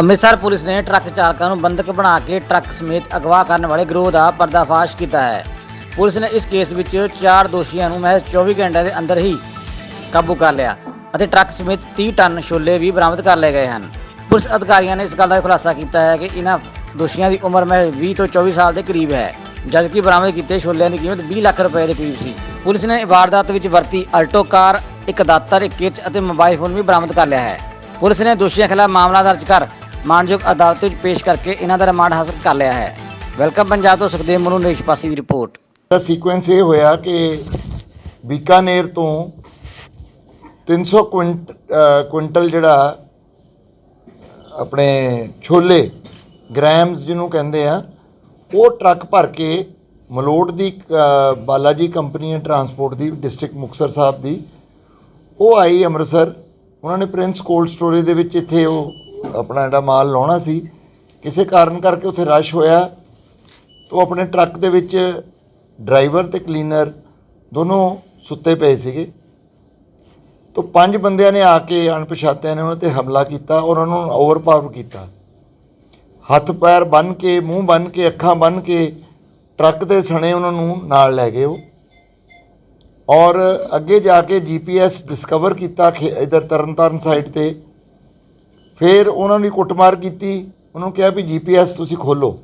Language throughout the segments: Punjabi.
ਅੰਮ੍ਰਿਤਸਰ ਪੁਲਿਸ ਨੇ ਟਰੱਕ ਚਾਲਕਾਂ ਨੂੰ ਬੰਦਕ ਬਣਾ ਕੇ ਟਰੱਕ ਸਮੇਤ ਅਗਵਾ ਕਰਨ ਵਾਲੇ ਗਰੋਹ ਦਾ ਪਰਦਾਫਾਸ਼ ਕੀਤਾ ਹੈ। ਪੁਲਿਸ ਨੇ ਇਸ ਕੇਸ ਵਿੱਚ ਚਾਰ ਦੋਸ਼ੀਆਂ ਨੂੰ ਮਹਿਜ਼ 24 ਘੰਟਿਆਂ ਦੇ ਅੰਦਰ ਹੀ ਕਾਬੂ ਕਰ ਲਿਆ ਅਤੇ ਟਰੱਕ ਸਮੇਤ 30 ਟਨ ਛੋਲੇ ਵੀ ਬਰਾਮਦ ਕਰ ਲਏ ਗਏ ਹਨ। ਪੁਲਿਸ ਅਧਿਕਾਰੀਆਂ ਨੇ ਇਸ ਗੱਲ ਦਾ ਖੁਲਾਸਾ ਕੀਤਾ ਹੈ ਕਿ ਇਹਨਾਂ ਦੋਸ਼ੀਆਂ ਦੀ ਉਮਰ ਮਹਿਜ਼ 20 ਤੋਂ 24 ਸਾਲ ਦੇ ਕਰੀਬ ਹੈ, ਜਦਕਿ ਬਰਾਮਦ ਕੀਤੇ ਛੋਲਿਆਂ ਦੀ ਕੀਮਤ 20 ਲੱਖ ਰੁਪਏ ਦੇ ਕਰੀਬ ਸੀ। ਪੁਲਿਸ ਨੇ ਵਾਰਦਾਤ ਵਿੱਚ ਵਰਤੀ ਅਲਟੋ ਕਾਰ, ਇੱਕ ਦਾਤਰ, ਇੱਕ ਕਿਰਚ ਅਤੇ ਮੋਬਾਈਲ ਫੋਨ ਵੀ ਬਰਾਮਦ ਕਰ ਲਿਆ ਹੈ। ਪੁਲਿਸ ਨੇ ਦੋਸ਼ੀਆਂ ਖਿਲਾਫ ਮਾਮਲਾ ਦਰਜ ਕਰ ਮਾਨਯੋਗ ਅਦਾਲਤ ਵਿੱਚ ਪੇਸ਼ ਕਰਕੇ ਇਹਨਾਂ ਦਾ ਰਿਮਾਂਡ ਹਾਸਲ ਕਰ ਲਿਆ ਹੈ। ਵੈਲਕਮ ਪੰਜਾਬ ਤੋਂ ਸੁਖਦੇਵ ਮਨੂ ਨਰੇਸ਼ ਪਾਸੀ ਦੀ ਰਿਪੋਰਟ। ਦਾ ਸੀਕੁਐਂਸ ਇਹ ਹੋਇਆ ਕਿ ਬੀਕਾਨੇਰ ਤੋਂ 300 ਕੁਇੰਟ ਕੁਇੰਟਲ ਜਿਹੜਾ ਆਪਣੇ ਛੋਲੇ ਗ੍ਰਾਮਸ ਜਿਹਨੂੰ ਕਹਿੰਦੇ ਆ, ਉਹ ਟਰੱਕ ਭਰ ਕੇ ਮਲੋਟ ਦੀ ਬਾਲਾਜੀ ਕੰਪਨੀ ਹੈ ਟਰਾਂਸਪੋਰਟ ਦੀ, ਡਿਸਟ੍ਰਿਕਟ ਮੁਕਤਸਰ ਸਾਹਿਬ ਦੀ, ਉਹ ਆਈ ਅੰਮ੍ਰਿਤਸਰ। ਉਹਨਾਂ ਨੇ ਪ੍ਰਿੰਸ ਕੋਲਡ ਸਟੋਰੇਜ ਦੇ ਵਿੱਚ ਇੱਥੇ ਉਹ ਆਪਣਾ ਜਿਹੜਾ ਮਾਲ ਲਾਉਣਾ ਸੀ, ਕਿਸੇ ਕਾਰਨ ਕਰਕੇ ਉੱਥੇ ਰਸ਼ ਹੋਇਆ, ਤੋ ਆਪਣੇ ਟਰੱਕ ਦੇ ਵਿੱਚ ਡਰਾਈਵਰ ਤੇ ਕਲੀਨਰ ਦੋਨੋਂ ਸੁੱਤੇ ਪਏ ਸੀਗੇ। ਤੋ ਪੰਜ ਬੰਦਿਆਂ ਨੇ ਆ ਕੇ ਅਣਪਛਾਤਿਆਂ ਨੇ ਉਹਨਾਂ ਤੇ ਹਮਲਾ ਕੀਤਾ ਔਰ ਉਹਨਾਂ ਨੂੰ ਓਵਰਪਾਵਰ ਕੀਤਾ। ਹੱਥ ਪੈਰ ਬੰਨ ਕੇ, ਮੂੰਹ ਬੰਨ ਕੇ, ਅੱਖਾਂ ਬੰਨ ਕੇ ਟਰੱਕ ਦੇ ਸਣੇ ਉਹਨਾਂ ਨੂੰ ਨਾਲ ਲੈ ਗਏ ਉਹ। ਔਰ ਅੱਗੇ ਜਾ ਕੇ ਜੀਪੀਐਸ ਡਿਸਕਵਰ ਕੀਤਾ, ਖੇ- ਇੱਧਰ ਤਰਨਤਾਰਨ ਸਾਈਡ ਤੇ ਫਿਰ ਉਹਨਾਂ ਨੇ ਕੁੱਟਮਾਰ ਕੀਤੀ। ਉਹਨਾਂ ਨੂੰ ਕਿਹਾ ਵੀ ਜੀਪੀਐਸ ਤੁਸੀਂ ਖੋਲੋ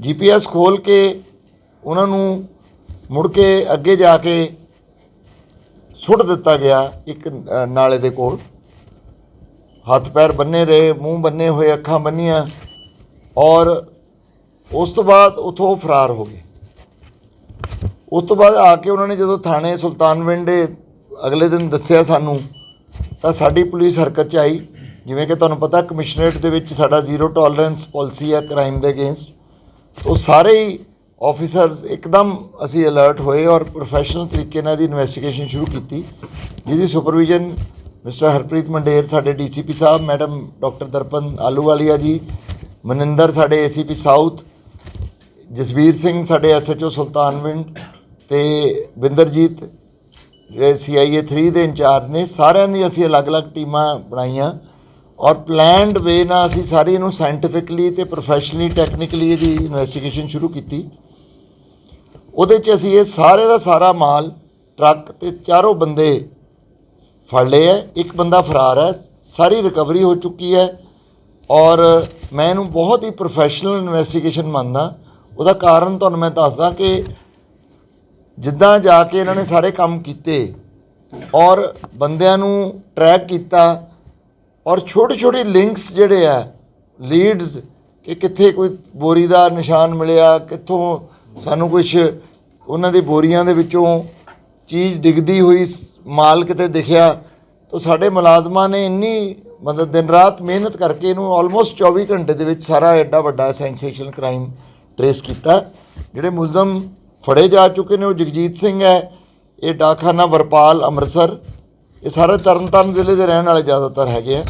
ਜੀਪੀਐਸ ਖੋਲ ਕੇ ਉਹਨਾਂ ਨੂੰ ਮੁੜ ਕੇ ਅੱਗੇ ਜਾ ਕੇ ਸੁੱਟ ਦਿੱਤਾ ਗਿਆ ਇੱਕ ਨਾਲੇ ਦੇ ਕੋਲ। ਹੱਥ ਪੈਰ ਬੰਨੇ ਰਹੇ, ਮੂੰਹ ਬੰਨੇ ਹੋਏ, ਅੱਖਾਂ ਬੰਨੀਆਂ ਔਰ ਉਸ ਤੋਂ ਬਾਅਦ ਉਥੋਂ ਉਹ ਫਰਾਰ ਹੋ ਗਏ। ਉਸ ਤੋਂ ਬਾਅਦ ਆ ਕੇ ਉਹਨਾਂ ਨੇ ਜਦੋਂ ਥਾਣੇ ਸੁਲਤਾਨਵਿੰਡ ਦੇ ਅਗਲੇ ਦਿਨ ਦੱਸਿਆ ਸਾਨੂੰ ਤਾਂ ਸਾਡੀ ਪੁਲਿਸ ਹਰਕਤ 'ਚ ਆਈ। ਜਿਵੇਂ ਕਿ ਤੁਹਾਨੂੰ ਪਤਾ, ਕਮਿਸ਼ਨਰੇਟ ਦੇ ਵਿੱਚ ਸਾਡਾ ਜ਼ੀਰੋ ਟੋਲਰੈਂਸ ਪਾਲਿਸੀ ਹੈ ਕ੍ਰਾਈਮ ਦੇ ਅਗੇਂਸਟ। ਉਹ ਸਾਰੇ ਹੀ ਆਫੀਸਰਸ ਇੱਕਦਮ ਅਸੀਂ ਅਲਰਟ ਹੋਏ ਔਰ ਪ੍ਰੋਫੈਸ਼ਨਲ ਤਰੀਕੇ ਨਾਲ ਦੀ ਇਨਵੈਸਟੀਗੇਸ਼ਨ ਸ਼ੁਰੂ ਕੀਤੀ। ਜਿਹਦੀ ਸੁਪਰਵਿਜ਼ਨ ਮਿਸਟਰ ਹਰਪ੍ਰੀਤ ਮੰਡੇਰ, ਸਾਡੇ DCP sahib, madam doctor Darpan Ahluwalia ji, Maninder ਸਾਡੇ ਏਸੀਪੀ ਸਾਊਥ, ਜਸਵੀਰ ਸਿੰਘ ਸਾਡੇ ਐਸਐਚਓ ਸੁਲਤਾਨਵਿੰਡ ਤੇ ਬਿੰਦਰਜੀਤ ਜਿਹੜੇ ਸੀਆਈਏ 3 ਦੇ ਇੰਚਾਰਜ ਨੇ, ਸਾਰਿਆਂ ਦੀ ਅਸੀਂ ਅਲੱਗ-ਅਲੱਗ ਟੀਮਾਂ ਬਣਾਈਆਂ ਔਰ ਪਲੈਨਡ ਵੇ ਨਾਲ ਅਸੀਂ ਸਾਰੇ ਇਹਨੂੰ ਸਾਇੰਟੀਫਿਕਲੀ ਤੇ ਪ੍ਰੋਫੈਸ਼ਨਲੀ ਟੈਕਨੀਕਲੀ ਇਹਦੀ ਇਨਵੈਸਟੀਗੇਸ਼ਨ ਸ਼ੁਰੂ ਕੀਤੀ। ਉਹਦੇ 'ਚ ਅਸੀਂ ਇਹ ਸਾਰੇ ਦਾ ਸਾਰਾ ਮਾਲ ਟਰੱਕ ਤੇ ਚਾਰੋਂ ਬੰਦੇ ਫੜ ਲਏ ਹੈ, ਇੱਕ ਬੰਦਾ ਫਰਾਰ ਹੈ, ਸਾਰੀ ਰਿਕਵਰੀ ਹੋ ਚੁੱਕੀ ਹੈ ਔਰ ਮੈਂ ਇਹਨੂੰ ਬਹੁਤ ਹੀ ਪ੍ਰੋਫੈਸ਼ਨਲ ਇਨਵੈਸਟੀਗੇਸ਼ਨ ਮੰਨਦਾ। ਉਹਦਾ ਕਾਰਨ ਤੁਹਾਨੂੰ ਮੈਂ ਦੱਸਦਾ ਕਿ ਜਿੱਦਾਂ ਜਾ ਕੇ ਇਹਨਾਂ ਨੇ ਸਾਰੇ ਕੰਮ ਕੀਤੇ ਔਰ ਬੰਦਿਆਂ ਨੂੰ ਟਰੈਕ ਕੀਤਾ ਔਰ ਛੋਟੇ ਛੋਟੇ ਲਿੰਕਸ ਜਿਹੜੇ ਆ ਲੀਡਸ ਕਿ ਕਿੱਥੇ ਕੋਈ ਬੋਰੀ ਦਾ ਨਿਸ਼ਾਨ ਮਿਲਿਆ, ਕਿੱਥੋਂ ਸਾਨੂੰ ਕੁਝ ਉਹਨਾਂ ਦੀ ਬੋਰੀਆਂ ਦੇ ਵਿੱਚੋਂ ਚੀਜ਼ ਡਿੱਗਦੀ ਹੋਈ, ਮਾਲ ਕਿਤੇ ਦਿਖਿਆ, ਤਾਂ ਸਾਡੇ ਮੁਲਾਜ਼ਮਾਂ ਨੇ ਇੰਨੀ ਮਤਲਬ ਦਿਨ ਰਾਤ ਮਿਹਨਤ ਕਰਕੇ ਇਹਨੂੰ ਆਲਮੋਸਟ 24 ਘੰਟੇ ਦੇ ਵਿੱਚ ਸਾਰਾ ਐਡਾ ਵੱਡਾ ਸੈਂਸੇਸ਼ਨਲ ਕ੍ਰਾਈਮ ਟਰੇਸ ਕੀਤਾ, ਜਿਹੜੇ ਮੁਲਜ਼ਮ ਫੜੇ ਜਾ ਚੁੱਕੇ ਨੇ, ਉਹ ਜਗਜੀਤ ਸਿੰਘ ਹੈ, ਇਹ ਡਾਕਖਾਨਾ ਵਰਪਾਲ ਅੰਮ੍ਰਿਤਸਰ, ਇਹ ਸਾਰੇ ਤਰਨਤਾਰਨ ਜ਼ਿਲ੍ਹੇ ਦੇ ਰਹਿਣ ਵਾਲੇ ਜ਼ਿਆਦਾਤਰ ਹੈਗੇ ਆ।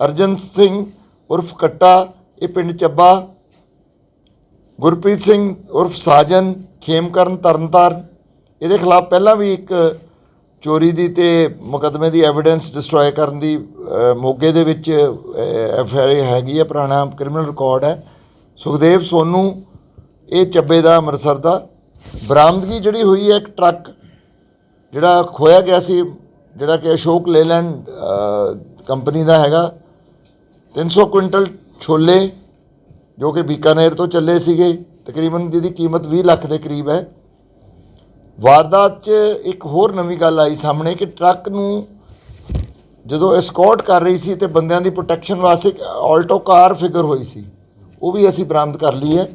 ਅਰਜਨ ਸਿੰਘ ਉਰਫ ਕੱਟਾ, ਇਹ ਪਿੰਡ ਚੱਬਾ। ਗੁਰਪ੍ਰੀਤ ਸਿੰਘ ਉਰਫ ਸਾਜਨ, ਖੇਮਕਰਨ ਤਰਨਤਾਰਨ। ਇਹਦੇ ਖਿਲਾਫ ਪਹਿਲਾਂ ਵੀ ਇੱਕ ਚੋਰੀ ਦੀ ਤੇ ਮੁਕੱਦਮੇ ਦੀ ਐਵੀਡੈਂਸ ਡਿਸਟਰੋਏ ਕਰਨ ਦੀ ਮੋਗੇ ਦੇ ਵਿੱਚ ਐਫ ਆਈ ਆਰ ਹੈਗੀ ਹੈ ਪੁਰਾਣਾ ਕ੍ਰਿਮੀਨਲ ਰਿਕਾਰਡ ਹੈ। ਸੁਖਦੇਵ ਸੋਨੂ, ਇਹ ਚੱਬੇ ਦਾ, ਅੰਮ੍ਰਿਤਸਰ ਦਾ। ਬਰਾਮਦਗੀ ਜਿਹੜੀ ਹੋਈ ਹੈ ਇੱਕ ਟਰੱਕ ਜਿਹੜਾ ਖੋਇਆ ਗਿਆ ਸੀ, ਜਿਹੜਾ ਕਿ ਅਸ਼ੋਕ ਲੇਲੈਂਡ ਕੰਪਨੀ ਦਾ ਹੈਗਾ। 300 ਕੁਇੰਟਲ ਛੋਲੇ ਜੋ ਕਿ ਬੀਕਾਨੇਰ ਤੋਂ ਚੱਲੇ ਸੀਗੇ, ਤਕਰੀਬਨ ਜਿਹਦੀ ਕੀਮਤ 20 ਲੱਖ ਦੇ ਕਰੀਬ ਹੈ। ਵਾਰਦਾਤ 'ਚ ਇੱਕ ਹੋਰ ਨਵੀਂ ਗੱਲ ਆਈ ਸਾਹਮਣੇ ਕਿ ਟਰੱਕ ਨੂੰ ਜਦੋਂ ਐਸਕੌਰਟ ਕਰ ਰਹੀ ਸੀ ਤੇ ਬੰਦਿਆਂ ਦੀ ਪ੍ਰੋਟੈਕਸ਼ਨ ਵਾਸਤੇ ਇੱਕ ਆਲਟੋ ਕਾਰ ਫਿਗਰ ਹੋਈ ਸੀ, ਉਹ ਵੀ ਅਸੀਂ ਬਰਾਮਦ ਕਰ ਲਈ ਹੈ।